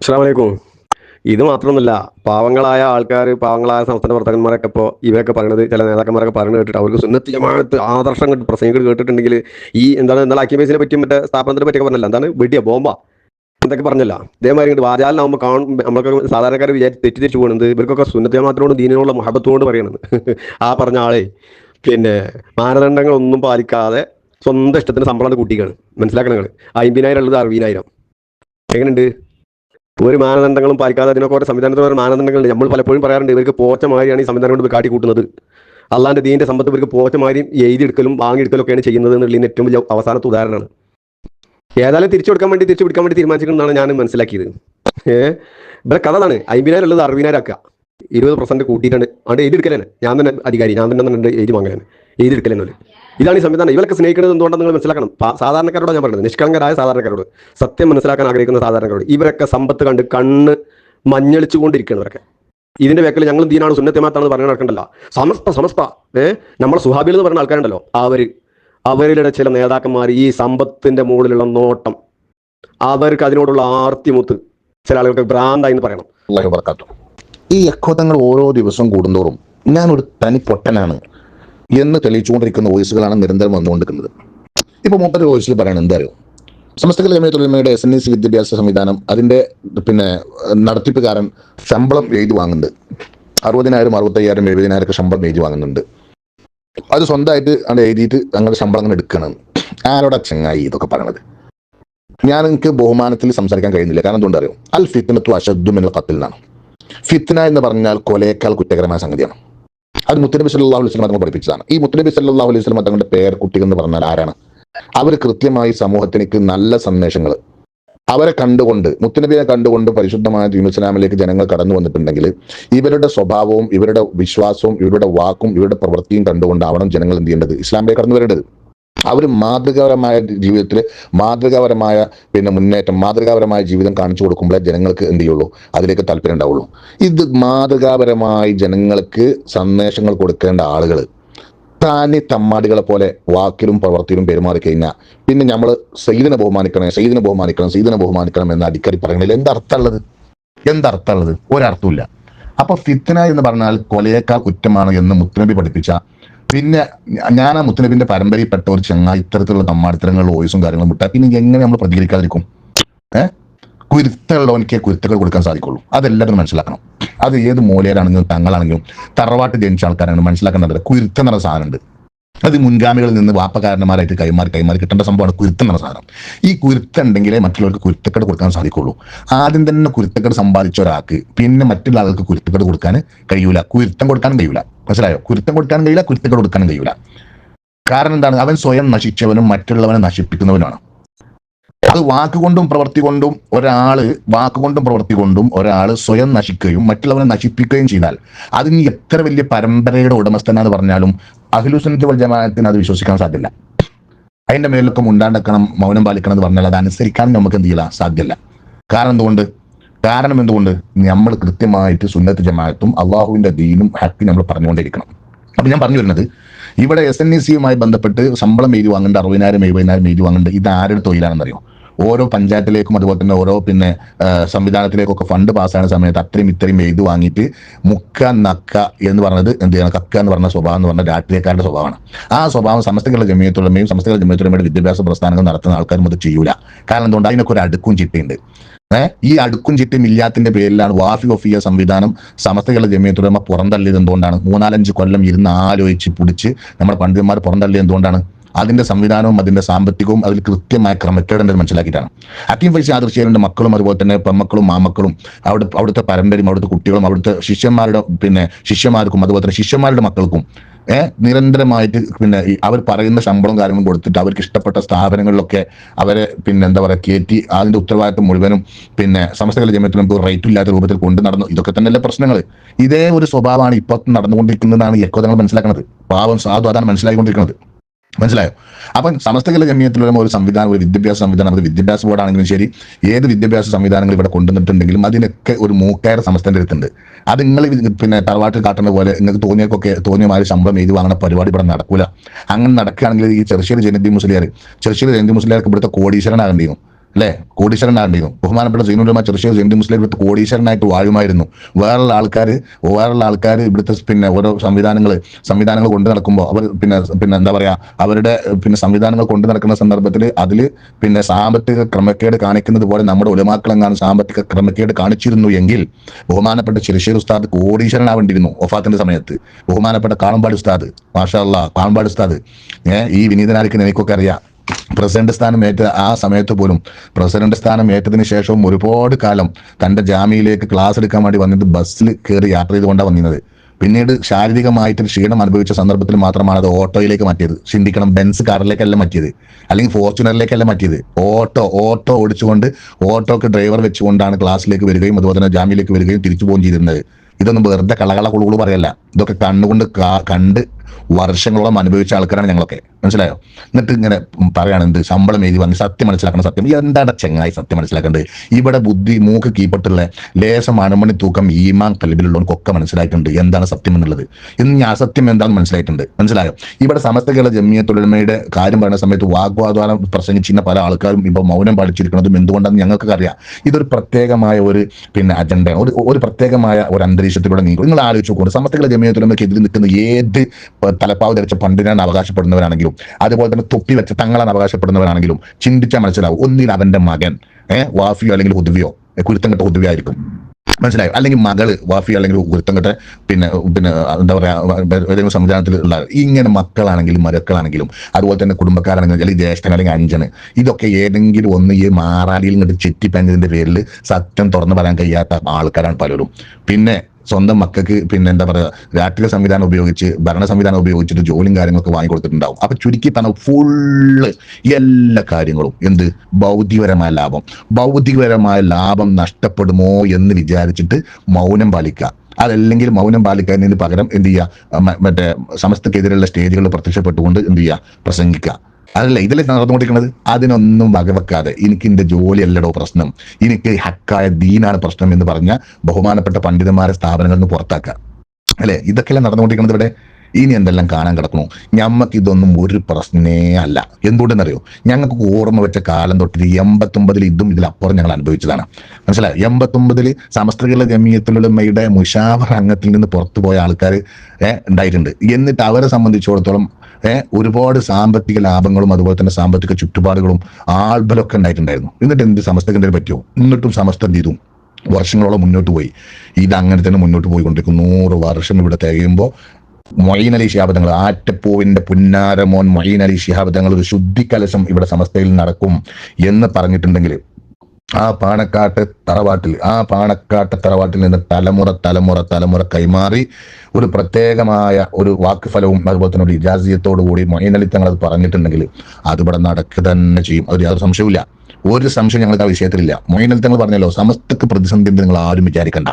അസ്സാമലൈക്കും ഇത് മാത്രമൊന്നുമല്ല പാവങ്ങളായ ആൾക്കാർ പാവങ്ങളായ സംസ്ഥാന പ്രവർത്തകന്മാരൊക്കെ ഇപ്പോൾ ഇവരൊക്കെ പറയുന്നത് ചില നേതാക്കന്മാരൊക്കെ പറയുന്നത് കേട്ടിട്ട് അവർക്ക് സുന്നത്തി ആദർശം കണ്ട് പ്രസംഗങ്ങൾ കേട്ടിട്ടുണ്ടെങ്കിൽ ഈ എന്താണ് എന്നാൽ അക്കിമേസിനെ പറ്റിയും മറ്റേ സ്ഥാപനത്തിനെ പറ്റിയൊക്കെ പറഞ്ഞല്ല. എന്താണ്? വെടിയ ബോംബ. എന്തൊക്കെ പറഞ്ഞല്ല. ഇതേമാതിരി ഇങ്ങോട്ട് വാചാലിനാകുമ്പോൾ കാണും നമ്മളൊക്കെ സാധാരണക്കാർ വിചാരിച്ച് തെറ്റിദ്ധരിച്ചു പോകുന്നത് ഇവർക്കൊക്കെ സുന്നത്തി ജമാഅത്തിനോട് മഹബത്തോട് പറയണത്. ആ പറഞ്ഞ ആളെ പിന്നെ മാനദണ്ഡങ്ങളൊന്നും പാലിക്കാതെ സ്വന്തം ഇഷ്ടത്തിന് ശമ്പളം കൂട്ടിക്കാണ്. മനസ്സിലാക്കണം നിങ്ങൾ അമ്പതിനായിരം ഉള്ളത് അറുപതിനായിരം. എങ്ങനെയുണ്ട്? ഒരു മാനദണ്ഡങ്ങളും പാലിക്കാതെ അതിനൊക്കെ ഓരോ സംവിധാനത്തിന് ഓരോ മാനദണ്ഡങ്ങളുണ്ട്. നമ്മൾ പലപ്പോഴും പറയാറുണ്ട് ഇവർക്ക് പോച്ച മാതിരിയാണ് ഈ സംവിധാനം കൊണ്ട് കാട്ടി കൂട്ടുന്നത്. അല്ലാണ്ട് ദീന്റെ സമ്പത്ത് ഇവർക്ക് പോച്ച മാതിരി എഴുതിയെടുക്കലും വാങ്ങിയെടുക്കലും ഒക്കെയാണ് ചെയ്യുന്നത് എന്നുള്ളതിന് ഏറ്റവും വലിയ അവസാനത്തെ ഉദാഹരണമാണ്. ഏതായാലും തിരിച്ചു കൊടുക്കാൻ വേണ്ടി തിരിച്ചു പിടിക്കാൻ വേണ്ടി തീരുമാനിച്ചിട്ടുണ്ടെന്നാണ് ഞാൻ മനസ്സിലാക്കിയത്. ഏഹ് ഇവിടെ കഥ അതാണ് അമ്പതിനായിരം ഉള്ളത് അറുപതിനായിരം ആക്കുക ഇരുപത് പെർസെന്റ് കൂട്ടിയിട്ടുണ്ട് അവിടെ എഴുതിയെടുക്കലാണ്. ഞാൻ തന്നെ അധികാരി. ഞാൻ തന്നെ എഴുതി വാങ്ങലാണ്. എഴുതിയെടുക്കലാണ് ഇതാണ് ഈ സംവിധാനം. ഇവരൊക്കെ സ്നേഹിക്കുന്നത് എന്തുകൊണ്ടാണ് നിങ്ങൾ മനസ്സിലാക്കണം. സാധാരണക്കാരോട് ഞാൻ പറയുന്നത്. നിഷ്കളങ്കരായ സാധാരണക്കാരോട്. സത്യം മനസ്സിലാക്കാൻ ആഗ്രഹിക്കുന്ന സാധാരണക്കാരോട്. ഇവരൊക്കെ സമ്പത്ത് കണ്ട് കണ്ണ് മഞ്ഞളിച്ചുകൊണ്ടിരിക്കുകയാണ് ഇവരൊക്കെ ഇതിന്റെ വേക്കൽ ഞങ്ങൾ ദീനാണ് സുന്നത്തിമാത്താണെന്ന് പറഞ്ഞു നടക്കണ്ടല്ല. സമസ്ത സമസ്ത. ഏഹ് നമ്മളെ സുഹാബികൾ എന്ന് പറയുന്ന ആൾക്കാരുണ്ടല്ലോ. അവർ അവരുടെ ചില നേതാക്കന്മാർ ഈ സമ്പത്തിന്റെ മുകളിലുള്ള നോട്ടം. അവർക്ക് അതിനോടുള്ള ആർത്തിമുത്ത് ചില ആളുകൾക്ക് ഭ്രാന്തായി എന്ന് പറയണം. ഈ യക്കോത്തങ്ങൾ ഓരോ ദിവസവും കൂടുന്തോറും ഞാനൊരു തനി പൊട്ടനാണ് എന്ന് തെളിയിച്ചുകൊണ്ടിരിക്കുന്ന വോയിസുകളാണ് നിരന്തരം വന്നുകൊണ്ടിരിക്കുന്നത്. ഇപ്പൊ മൂപ്പര് വോയിസിൽ പറയണം എന്താ അറിയോ? സമസ്തകല ജമയത്തൊഴിമയുടെ എസ് എൻ എസ് വിദ്യാഭ്യാസ സംവിധാനം അതിന്റെ പിന്നെ നടത്തിപ്പുകാരൻ ശമ്പളം എഴുതി വാങ്ങുന്നുണ്ട്. അറുപതിനായിരം അറുപത്തയ്യായിരം എഴുപതിനായിരം ശമ്പളം എഴുതി വാങ്ങുന്നുണ്ട്. അത് സ്വന്തമായിട്ട് അങ്ങനെ എഴുതിയിട്ട് അങ്ങനെ ശമ്പളം അങ്ങനെ എടുക്കണം. ആരോടാ ചെങ്ങായി ഇതൊക്കെ പറയണത്? ഞാൻ എനിക്ക് ബഹുമാനത്തിൽ സംസാരിക്കാൻ കഴിയുന്നില്ല. കാരണം എന്തുകൊണ്ട് അൽ ഫിത്തിനത്തു അഷദ്ദു മിനൽ കത്തിൽ നിന്നാണ് ഫിത്ന എന്ന് പറഞ്ഞാൽ കൊലയേക്കാൾ കുറ്റകരമായ സംഗതിയാണ്. അത് മുത്തനബി സല്ലല്ലാഹു അലൈഹി തങ്ങൾ പഠിപ്പിച്ചതാണ്. ഈ മുത്തനബി സല്ലല്ലാഹു അലൈഹി വസല്ലം തങ്ങളുടെ പേര് കുട്ടികൾ എന്ന് പറഞ്ഞാൽ ആരാണ്? അവർ കൃത്യമായി സമൂഹത്തിലേക്ക് നല്ല സന്ദേശങ്ങൾ അവരെ കണ്ടുകൊണ്ട് മുത്തനബിയെ കണ്ടുകൊണ്ട് പരിശുദ്ധമായ ദീൻ ഇസ്ലാമിലേക്ക് ജനങ്ങൾ കടന്നു വന്നിട്ടുണ്ടെങ്കിൽ ഇവരുടെ സ്വഭാവവും ഇവരുടെ വിശ്വാസവും ഇവരുടെ വാക്കും ഇവരുടെ പ്രവൃത്തിയും കണ്ടുകൊണ്ടാവണം ജനങ്ങൾ എന്ത് ചെയ്യേണ്ടത്? ഇസ്ലാമിലേക്ക് കടന്നു വരേണ്ടത്. അവർ മാതൃകാപരമായ ജീവിതത്തിൽ മാതൃകാപരമായ പിന്നെ മുന്നേറ്റം മാതൃകാപരമായ ജീവിതം കാണിച്ചു കൊടുക്കുമ്പോഴേ ജനങ്ങൾക്ക് എന്ത് ചെയ്യുള്ളൂ? അതിലേക്ക് താല്പര്യം ഉണ്ടാവുള്ളൂ. ഇത് മാതൃകാപരമായി ജനങ്ങൾക്ക് സന്ദേശങ്ങൾ കൊടുക്കേണ്ട ആളുകൾ താനി തമ്മാടികളെ പോലെ വാക്കിലും പ്രവർത്തിയിലും പെരുമാറി കഴിഞ്ഞാൽ പിന്നെ നമ്മൾ സൈദിനെ ബഹുമാനിക്കണം സൈദിനെ ബഹുമാനിക്കണം സൈദിനെ ബഹുമാനിക്കണം എന്ന് അടിക്കടി പറയണില്ല എന്തർത്ഥമുള്ളത് എന്തർത്ഥമുള്ളത് ഒരർത്ഥമില്ല അപ്പൊ ഫിത്തന എന്ന് പറഞ്ഞാൽ കൊലയേക്കാൾ കുറ്റമാണ് എന്ന് മുത്തനബി പഠിപ്പിച്ച പിന്നെ ഞാൻ ആ മുത്തനബിന്റെ പരമ്പരയിൽപ്പെട്ട ഒരു ചങ്ങ ഇത്തരത്തിലുള്ള തമ്മാടിത്തരങ്ങളും വോയിസും കാര്യങ്ങളും വിട്ടാൽ പിന്നെ എങ്ങനെ നമ്മൾ പ്രതികരിക്കാതിരിക്കും? ഏഹ് കുരുത്തുള്ളവനിക്ക് കുരുത്തുകൾ കൊടുക്കാൻ സാധിക്കുള്ളൂ. അതെല്ലാവരും മനസ്സിലാക്കണം. അത് ഏത് മൂലയിലാണെങ്കിലും തങ്ങളാണെങ്കിലും തറവാട്ട് ജനിച്ച ആൾക്കാരാണെങ്കിലും മനസ്സിലാക്കേണ്ടത് കുരുത്തെന്നുള്ള സാധനമുണ്ട്. അത് മുൻഗാമികളിൽ നിന്ന് വാപ്പകാരന്മാരായിട്ട് കൈമാറി കൈമാറി കിട്ടേണ്ട സംഭവമാണ് കുരുത്തം എന്ന സാധനം. ഈ കുരുത്തുണ്ടെങ്കിലേ മറ്റുള്ളവർക്ക് കുരുത്തക്കേട് കൊടുക്കാൻ സാധിക്കുള്ളൂ. ആദ്യം തന്നെ കുരുത്തക്കേട് സമ്പാദിച്ച ഒരാൾക്ക് പിന്നെ മറ്റുള്ള ആൾക്ക് കുരുത്തക്കേട് കൊടുക്കാൻ കഴിയൂല. കുരുത്തം കൊടുക്കാനും കഴിയൂല. മനസ്സിലായോ? കുരുത്തം കൊടുക്കാനും കഴിയില്ല കുരുത്തക്കേട് കൊടുക്കാനും കഴിയൂല. കാരണം എന്താണ്? അവൻ സ്വയം നശിച്ചവനും മറ്റുള്ളവനെ നശിപ്പിക്കുന്നവനുമാണ്. അത് വാക്കുകൊണ്ടും പ്രവൃത്തി കൊണ്ടും ഒരാൾ വാക്കുകൊണ്ടും പ്രവൃത്തി കൊണ്ടും ഒരാൾ സ്വയം നശിക്കുകയും മറ്റുള്ളവനെ നശിപ്പിക്കുകയും ചെയ്താൽ അതിന് എത്ര വലിയ പരമ്പരയുടെ ഉടമസ്ഥനാന്ന് പറഞ്ഞാലും അഖിലുസുന്നത്ത് വൽ ജമാഅത്തിന് അത് വിശ്വസിക്കാൻ സാധ്യല്ല. അതിന്റെ മേലൊക്കെ മുണ്ടാണ്ടക്കണം മൗനം പാലിക്കണം എന്ന് പറഞ്ഞാൽ അത് അനുസരിക്കാൻ നമുക്ക് എന്ത് ചെയ്യില്ല സാധ്യമല്ല കാരണം എന്തുകൊണ്ട്? കാരണം എന്തുകൊണ്ട്? നമ്മൾ കൃത്യമായിട്ട് സുന്നത്ത് ജമാഅത്തും അള്ളാഹുവിന്റെ ദീനും ഹക്കും നമ്മൾ പറഞ്ഞുകൊണ്ടിരിക്കണം. അപ്പൊ ഞാൻ പറഞ്ഞു വരുന്നത് ഇവിടെ എസ് എൻ ഇ സിയുമായി ബന്ധപ്പെട്ട് ശമ്പളം എഴുതി വാങ്ങേണ്ട അറുപതിനായിരം എഴുപതിനായിരം എഴുതി വാങ്ങേണ്ട ഇത് ആരുടെ തൊഴിലാണെന്നറിയോ? ഓരോ പഞ്ചായത്തിലേക്കും അതുപോലെ തന്നെ ഓരോ പിന്നെ സംവിധാനത്തിലേക്കൊക്കെ ഫണ്ട് പാസ്സാകുന്ന സമയത്ത് അത്രയും ഇത്രയും എഴുതി വാങ്ങിയിട്ട് മുക്ക നക്ക എന്ന് പറഞ്ഞത് എന്ത് ചെയ്യണം? കക്ക എന്ന് പറഞ്ഞ സ്വഭാവം എന്ന് പറഞ്ഞ രാഷ്ട്രീയക്കാരുടെ സ്വഭാവമാണ്. ആ സ്വഭാവം സമസ്തകളുടെ ജമയത്തുള്ളമയും സമസ്തകളുടെ ജമയത്തുള്ളമയുടെ വിദ്യാഭ്യാസ പ്രസ്ഥാനങ്ങൾ നടത്തുന്ന ആൾക്കാരും അത് ചെയ്യൂല. കാരണം എന്തുകൊണ്ട്? അതിനൊക്കെ ഒരു അടുക്കും ചിട്ടയുണ്ട്. ഈ അടുക്കും ചിട്ടും ഇല്ലാത്തിന്റെ പേരിലാണ് വാഫി ഒഫിയ സംവിധാനം സമസ്തകളുടെ ജമയത്തുടമ പുറന്തള്ളിയത് എന്തുകൊണ്ടാണ്? മൂന്നാലഞ്ച് കൊല്ലം ഇരുന്ന് ആലോചിച്ച് പിടിച്ച് നമ്മുടെ പണ്ഡിതന്മാർ പുറന്തള്ളിയത് എന്തുകൊണ്ടാണ്? അതിന്റെ സംവിധാനവും അതിന്റെ സാമ്പത്തികവും അതിൽ കൃത്യമായ ക്രമക്കേടുണ്ടെന്ന് മനസ്സിലാക്കിയിട്ടാണ്. അക്കീം ഫൈസി ആദർശിയുടെ മക്കളും അതുപോലെ തന്നെ പെമ്മക്കളും മാമക്കളും അവിടെ അവിടുത്തെ പരമ്പരയും അവിടുത്തെ കുട്ടികളും അവിടുത്തെ ശിഷ്യന്മാരുടെ പിന്നെ ശിഷ്യന്മാർക്കും അതുപോലെ തന്നെ ശിഷ്യന്മാരുടെ മക്കൾക്കും നിരന്തരമായിട്ട് പിന്നെ അവർ പറയുന്ന ശമ്പളം കാര്യങ്ങളും കൊടുത്തിട്ട് അവർക്ക് ഇഷ്ടപ്പെട്ട സ്ഥാപനങ്ങളിലൊക്കെ അവരെ പിന്നെ എന്താ പറയുക കയറ്റി അതിന്റെ ഉത്തരവാദിത്വം മുഴുവനും പിന്നെ സമസ്തകളുടെ ജമയത്തിൽ നമുക്ക് റേറ്റ് ഇല്ലാത്ത രൂപത്തിൽ കൊണ്ട് നടന്നു. ഇതൊക്കെ തന്നെയല്ലേ പ്രശ്നങ്ങൾ. ഇതേ ഒരു സ്വഭാവമാണ് ഇപ്പൊ നടന്നുകൊണ്ടിരിക്കുന്നതാണ് എക്കോ തങ്ങൾ മനസ്സിലാക്കുന്നത് പാവം സാധു അതാണ് മനസ്സിലാക്കിക്കൊണ്ടിരിക്കുന്നത് മനസ്സിലായോ? അപ്പം കല ജമ്യത്തിലുള്ള ഒരു സംവിധാനം ഒരു വിദ്യാഭ്യാസ സംവിധാനം അത് വിദ്യാഭ്യാസ ബോർഡാണെങ്കിലും ശരി ഏത് വിദ്യാഭ്യാസ സംവിധാനങ്ങൾ ഇവിടെ കൊണ്ടുവന്നിട്ടുണ്ടെങ്കിലും അതിനൊക്കെ ഒരു മൂക്കയർ സമസ്തന്റെ അടുത്തുണ്ട്. അത് നിങ്ങൾ പിന്നെ തറവാട്ടിൽ കാട്ടുന്ന പോലെ നിങ്ങൾക്ക് തോന്നിയക്കൊക്കെ തോന്നിയ മാതിരി ശമ്പളം എഴുതി വാങ്ങുന്ന പരിപാടി ഇവിടെ നടക്കൂല. അങ്ങനെ നടക്കുകയാണെങ്കിൽ ഈ ചെറുശ്ശേരി ജനതി മുസ്ലിയാർ ചെറുശ്ശേരി ജനതി മുസ്ലിയാർക്ക് ഇവിടുത്തെ കോടീശ്വരനാകേണ്ടിയിരുന്നു അല്ലേ കോടീശ്വരനായിരുന്നു. ബഹുമാനപ്പെട്ട സീനുലമ ചെറുശ്ശേരി സെന്റ് മുസ്ലിം ഇവിടുത്തെ കോടീശ്വരനായിട്ട് വാഴുമായിരുന്നു. വേറെയുള്ള ആൾക്കാർ വേറെയുള്ള ആൾക്കാർ ഇവിടുത്തെ പിന്നെ ഓരോ സംവിധാനങ്ങൾ സംവിധാനങ്ങൾ കൊണ്ടു നടക്കുമ്പോൾ അവർ പിന്നെ പിന്നെ എന്താ പറയാ അവരുടെ പിന്നെ സംവിധാനങ്ങൾ കൊണ്ടു നടക്കുന്ന സന്ദർഭത്തിൽ അതിൽ പിന്നെ സാമ്പത്തിക ക്രമക്കേട് കാണിക്കുന്നത് പോലെ നമ്മുടെ ഉലമാക്കളെങ്ങാനും സാമ്പത്തിക ക്രമക്കേട് കാണിച്ചിരുന്നു എങ്കിൽ ബഹുമാനപ്പെട്ട ചെറുശ്ശേരി ഉസ്താദ് കോടീശ്വരനാവേണ്ടിയിരുന്നു ഒഫാത്തിന്റെ സമയത്ത്. ബഹുമാനപ്പെട്ട കാളമ്പാടി ഉസ്താദ് മാഷാ അല്ലാ കാളമ്പാടി ഉസ്താദ്. ഏഹ് ഈ വിനീതനാലിക്ക് എനിക്കൊക്കെ അറിയാം. പ്രസിഡന്റ് സ്ഥാനം ഏറ്റ ആ സമയത്ത് പോലും പ്രസിഡന്റ് സ്ഥാനം ഏറ്റതിന് ശേഷവും ഒരുപാട് കാലം തന്റെ ജാമ്യയിലേക്ക് ക്ലാസ് എടുക്കാൻ വേണ്ടി വന്നത് ബസ്സിൽ കയറി യാത്ര ചെയ്തുകൊണ്ടാണ് വന്നിരുന്നത്. പിന്നീട് ശാരീരികമായിട്ട് ക്ഷീണം അനുഭവിച്ച സന്ദർഭത്തിൽ മാത്രമാണ് അത് ഓട്ടോയിലേക്ക് മാറ്റിയത്. ചിന്തിക്കണം ബെൻസ് കാറിലേക്കല്ല മാറ്റിയത്. അല്ലെങ്കിൽ ഫോർച്യൂണറിലേക്കല്ല മാറ്റിയത്. ഓട്ടോ ഓട്ടോ ഓടിച്ചുകൊണ്ട് ഓട്ടോക്ക് ഡ്രൈവർ വെച്ചുകൊണ്ടാണ് ക്ലാസ്സിലേക്ക് വരികയും അതുപോലെ തന്നെ ജാമ്യയിലേക്ക് വരികയും തിരിച്ചു പോവുകയും ചെയ്തിരുന്നത്. ഇതൊന്നും വെറുതെ കളകള കുളുകുളു പറയല്ല. ഇതൊക്കെ കണ്ണുകൊണ്ട് കണ്ട് വർഷങ്ങളോളം അനുഭവിച്ച ആൾക്കാരാണ് ഞങ്ങളൊക്കെ. മനസ്സിലായോ? എന്നിട്ട് ഇങ്ങനെ പറയാണ് എന്ത് ശമ്പളം എഴുതി വന്ന് സത്യം മനസ്സിലാക്കണം സത്യം. എന്താണ് ചെങ്ങായി സത്യം മനസ്സിലാക്കേണ്ടത്? ഇവിടെ ബുദ്ധി മൂക്ക് കീപ്പട്ടുള്ള ലേശം അണുമണി തൂക്കം ഈമാൻ കൽബിലുള്ളവർക്കൊക്കെ മനസ്സിലായിട്ടുണ്ട്. എന്താണ് സത്യം എന്നുള്ളത്? ഇന്ന് അസത്യം എന്താണെന്ന് മനസ്സിലായിട്ടുണ്ട്. മനസ്സിലായോ? ഇവിടെ സമസ്ത കേരള ജമിയത്തുലമയുടെ കാര്യം പറയുന്ന സമയത്ത് വാഗ്വാദാനം പ്രസംഗിച്ചിരുന്ന പല ആൾക്കാരും ഇപ്പോൾ മൗനം പാലിച്ചിരിക്കുന്നതും എന്തുകൊണ്ടാണെന്ന് ഞങ്ങൾക്ക് അറിയാം ഇതൊരു പ്രത്യേകമായ ഒരു പിന്നെ അജണ്ടയാണ് ഒരു ഒരു പ്രത്യേകമായ ഒരു അന്തരീക്ഷത്തിലൂടെ നീങ്ങും. നിങ്ങൾ ആലോചിച്ച് നോക്കുക സമസ്ത കേരള ജമിയത്തുലമയ്ക്ക് എതിരെ നിൽക്കുന്ന ഏത് തലപ്പാവ് ധരിച്ച പണ്ടിനാണ് അവകാശപ്പെടുന്നവരാണെങ്കിലും അതുപോലെ തന്നെ തൊപ്പി വെച്ച തങ്ങളാണ് അവകാശപ്പെടുന്നവരാണെങ്കിലും ചിന്തിച്ചാൽ മനസ്സിലാവും ഒന്നിൽ അവന്റെ മകൻ ഏഹ് വാഫിയോ അല്ലെങ്കിൽ ഹുദ്വിയോ കുരുത്തം കെട്ട ഹുദ്വിയോ ആയിരിക്കും. മനസ്സിലായോ? അല്ലെങ്കിൽ മകൾ വാഫി അല്ലെങ്കിൽ കുരുത്തം കെട്ട പിന്നെ പിന്നെ എന്താ പറയാ ഏതെങ്കിലും സംവിധാനത്തിൽ ഉള്ള ഇങ്ങനെ മക്കളാണെങ്കിലും മരക്കളാണെങ്കിലും അതുപോലെ തന്നെ കുടുംബക്കാരാണെങ്കിലും അല്ലെങ്കിൽ ജ്യേഷ്ഠൻ അല്ലെങ്കിൽ അഞ്ചന് ഇതൊക്കെ ഏതെങ്കിലും ഒന്ന് ഈ മാറാടിയിൽ ഇങ്ങോട്ട് ചെറ്റിപ്പഞ്ഞതിന്റെ പേരിൽ സത്യം തുറന്നു പറയാൻ കഴിയാത്ത ആൾക്കാരാണ് പലരും. പിന്നെ സ്വന്തം മക്കൾക്ക് പിന്നെ എന്താ പറയുക രാഷ്ട്രീയ സംവിധാനം ഉപയോഗിച്ച് ഭരണ സംവിധാനം ഉപയോഗിച്ചിട്ട് ജോലിയും കാര്യങ്ങളൊക്കെ വാങ്ങിക്കൊടുത്തിട്ടുണ്ടാവും. അപ്പൊ ചുരുക്കി പറഞ്ഞ ഫുള്ള് എല്ലാ കാര്യങ്ങളും എന്ത്? ഭൗതികപരമായ ലാഭം. ഭൗതികപരമായ ലാഭം നഷ്ടപ്പെടുമോ എന്ന് വിചാരിച്ചിട്ട് മൗനം പാലിക്കുക. അതല്ലെങ്കിൽ മൗനം പാലിക്കുന്നതിന് പകരം എന്ത് ചെയ്യുക? മറ്റേ സമസ്തക്കെതിരെയുള്ള സ്റ്റേജുകളിൽ പ്രത്യക്ഷപ്പെട്ടുകൊണ്ട് എന്ത് ചെയ്യുക? പ്രസംഗിക്കുക. അതല്ല ഇതല്ലേ നടന്നുകൊണ്ടിരിക്കുന്നത് അതിനൊന്നും വകവെക്കാതെ എനിക്ക് എന്റെ ജോലിയല്ലടോ പ്രശ്നം. എനിക്ക് ഹക്കായ ദീനാണ് പ്രശ്നം എന്ന് പറഞ്ഞ ബഹുമാനപ്പെട്ട പണ്ഡിതന്മാരെ സ്ഥാപനങ്ങളിൽ നിന്ന് പുറത്താക്കുക. അല്ലെ? ഇതൊക്കെയല്ലേ നടന്നുകൊണ്ടിരിക്കുന്നത് ഇവിടെ? ഇനി എന്തെല്ലാം കാണാൻ കിടക്കണു ഞമ്മക്ക് ഇതൊന്നും ഒരു പ്രശ്നമേ അല്ല. എന്തുകൊണ്ടെന്നറിയോ? ഞങ്ങൾക്ക് ഓർമ്മ വെച്ച കാലം തൊട്ട് എൺപത്തൊമ്പതിൽ ഇതും ഇതിലപ്പുറം ഞങ്ങൾ അനുഭവിച്ചതാണ്. മനസ്സിലായോ? എൺപത്തൊമ്പതിൽ സമസ്തകളുടെ ജമീയത്തിലുള്ളമ്മയുടെ മുഷാവർ അംഗത്തിൽ നിന്ന് പുറത്തു പോയ ആൾക്കാർ ഉണ്ടായിട്ടുണ്ട്. എന്നിട്ട് അവരെ സംബന്ധിച്ചിടത്തോളം ഒരുപാട് സാമ്പത്തിക ലാഭങ്ങളും അതുപോലെ തന്നെ സാമ്പത്തിക ചുറ്റുപാടുകളും ആൾബലൊക്കെ ഉണ്ടായിട്ടുണ്ടായിരുന്നു. എന്നിട്ട് എന്ത് സമസ്തകന്റെ പറ്റിയോ? എന്നിട്ടും സമസ്ത ചെയ്തു? വർഷങ്ങളോളം മുന്നോട്ട് പോയി. ഇത് അങ്ങനെ തന്നെ മുന്നോട്ട് പോയിക്കൊണ്ടിരിക്കും. നൂറ് വർഷം ഇവിടെ തികയുമ്പോൾ മൊയ്ൻ അലി ആറ്റപ്പൂവിന്റെ പുന്നാരമോൻ മൊയ്ൻ അലി ശിഹാബദങ്ങൾ ഒരു ശുദ്ധിക്കലശം ഇവിടെ സമസ്തയിൽ നടക്കും എന്ന് പറഞ്ഞിട്ടുണ്ടെങ്കിൽ ആ പാണക്കാട്ട് തറവാട്ടിൽ ആ പാണക്കാട്ട് തറവാട്ടിൽ നിന്ന് തലമുറ തലമുറ തലമുറ കൈമാറി ഒരു പ്രത്യേകമായ ഒരു വാക്കുഫലവും അതുപോലെ തന്നെ ഒരു ഇജാസിയത്തോടു കൂടി മൊയ്ൻ അലി തങ്ങൾ അത് പറഞ്ഞിട്ടുണ്ടെങ്കിൽ അതിവിടെ നടക്കുക തന്നെ ചെയ്യും. അത് യാതൊരു സംശയവുമില്ല. ഒരു സംശയം ഞങ്ങൾക്ക് ആ വിഷയത്തിലില്ല. മൊയിനൽ തങ്ങൾ പറഞ്ഞല്ലോ സമസ്തക്ക് പ്രതിസന്ധി നിങ്ങൾ ആരും വിചാരിക്കണ്ട.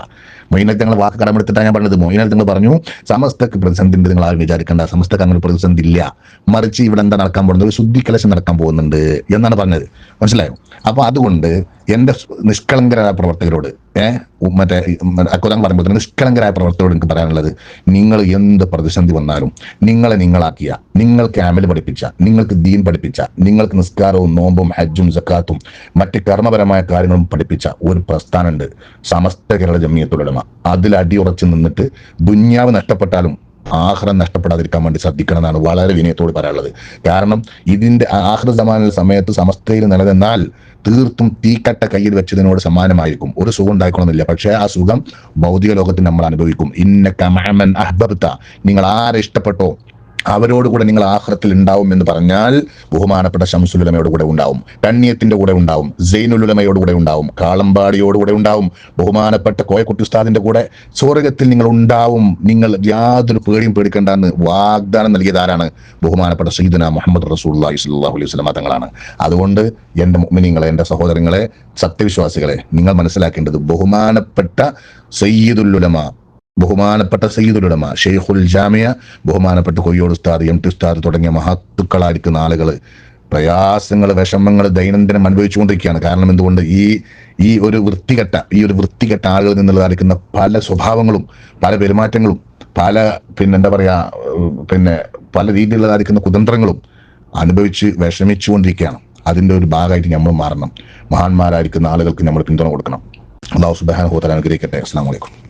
മൊയിനൽ തങ്ങൾ വാക്ക് കടമെടുത്തിട്ടാണ് ഞാൻ പറഞ്ഞത്. മൊയിനൽ തങ്ങൾ പറഞ്ഞു സമസ്തക്ക് പ്രതിസന്ധി നിങ്ങൾ ആരും വിചാരിക്കണ്ട. സമസ്തക്ക് അങ്ങനെ പ്രതിസന്ധി ഇല്ല. മറിച്ച് ഇവിടെ എന്താ നടക്കാൻ പോകുന്നത്? ഒരു ശുദ്ധി കലശം നടക്കാൻ പോകുന്നുണ്ട് എന്നാണ് പറഞ്ഞത്. മനസ്സിലായോ? അപ്പൊ അതുകൊണ്ട് എന്റെ നിഷ്കളങ്കരായ പ്രവർത്തകരോട് ഏഹ് മറ്റേ അക്കുതം പറയുമ്പോൾ തന്നെ നിഷ്കളങ്കരായ പ്രവർത്തകരോട് എനിക്ക് പറയാനുള്ളത്. നിങ്ങൾ എന്ത് പ്രതിസന്ധി വന്നാലും നിങ്ങളെ നിങ്ങളാക്കിയ നിങ്ങൾ ആമൽ പഠിപ്പിച്ച നിങ്ങൾക്ക് ദീൻ പഠിപ്പിച്ച നിങ്ങൾക്ക് നിസ്കാരവും നോമ്പും ഹജ്ജും സക്കാത്തും മറ്റ് കർമ്മപരമായ കാര്യങ്ങളും പഠിപ്പിച്ച ഒരു പ്രസ്ഥാനമുണ്ട് സമസ്ത കേരള ജമിയത്തുലമ അതിൽ അടിയുറച്ച് നിന്നിട്ട് ദുന്യാവ് നഷ്ടപ്പെട്ടാലും ആഹ്റം നഷ്ടപ്പെടാതിരിക്കാൻ വേണ്ടി ശ്രദ്ധിക്കണം എന്നാണ് വളരെ വിനയത്തോട് പറയാനുള്ളത്. കാരണം ഇതിന്റെ ആഹ്റ സമാന സമയത്ത് സമസ്തയിൽ നിലനിന്നാൽ തീർത്തും തീക്കട്ട കയ്യിൽ വെച്ചതിനോട് സമാനമായിരിക്കും. ഒരു സുഖം ഉണ്ടായിക്കണമെന്നില്ല പക്ഷേ ആ സുഖം ഭൗതിക ലോകത്തിൽ നമ്മൾ അനുഭവിക്കും. ഇന്ന കമാമൻ അഹ്ബബ്ത. നിങ്ങൾ ആരെ ഇഷ്ടപ്പെട്ടോ? അവരോട് കൂടെ നിങ്ങൾ ആഹ്റത്തിൽ ഉണ്ടാവും എന്ന് പറഞ്ഞാൽ ബഹുമാനപ്പെട്ട ഷംസുലുലമയോട് കൂടെ ഉണ്ടാവും കണ്ണിയത്തിന്റെ കൂടെ ഉണ്ടാവും സൈനുലുലമയോട് കൂടെ ഉണ്ടാവും കാളമ്പാടിയോട് കൂടെ ഉണ്ടാവും ബഹുമാനപ്പെട്ട കോയക്കുട്ടി ഉസ്താദിന്റെ കൂടെ സ്വർഗത്തിൽ നിങ്ങൾ ഉണ്ടാവും നിങ്ങൾ യാതൊരു പേടിയും പേടിക്കേണ്ടെന്ന് വാഗ്ദാനം നൽകിയത് ആരാണ്? ബഹുമാനപ്പെട്ട സീദന മുഹമ്മദ് റസൂള്ളി സ്വല്ലല്ലാഹു അലൈഹി തങ്ങളാണ്. അതുകൊണ്ട് എന്റെ മുമ്മിനിങ്ങളെ എന്റെ സഹോദരങ്ങളെ സത്യവിശ്വാസികളെ നിങ്ങൾ മനസ്സിലാക്കേണ്ടത് ബഹുമാനപ്പെട്ട സയ്യിദുല്ലുലമ ബഹുമാനപ്പെട്ട സയ്യിദുലുടമ ഷെയ്ഖുൽ ജാമിയ ബഹുമാനപ്പെട്ട കൊയ്യോട് ഉസ്താദ് എം ടി ഉസ്താദ് തുടങ്ങിയ മഹത്തുക്കളായിരിക്കുന്ന ആളുകൾ പ്രയാസങ്ങൾ വിഷമങ്ങൾ ദൈനംദിനം അനുഭവിച്ചുകൊണ്ടിരിക്കുകയാണ്. കാരണം എന്തുകൊണ്ട്? ഈ ഈ ഒരു വൃത്തികെട്ട ഈ ഒരു വൃത്തികെട്ട ആളുകളിൽ നിന്നുള്ളതായിരിക്കുന്ന പല സ്വഭാവങ്ങളും പല പെരുമാറ്റങ്ങളും പല പിന്നെ എന്താ പറയാ പിന്നെ പല രീതിയിലുള്ളതായിരിക്കുന്ന കുതന്ത്രങ്ങളും അനുഭവിച്ച് വിഷമിച്ചുകൊണ്ടിരിക്കുകയാണ്. അതിന്റെ ഒരു ഭാഗമായിട്ട് നമ്മൾ മാറണം. മഹാന്മാരായിരിക്കുന്ന ആളുകൾക്ക് നമ്മൾ പിന്തുണ കൊടുക്കണം. അള്ളാഹു സുബാൻ ഹോത്തൽ അനുഗ്രഹിക്കട്ടെ. അസ്സാം വലൈക്കും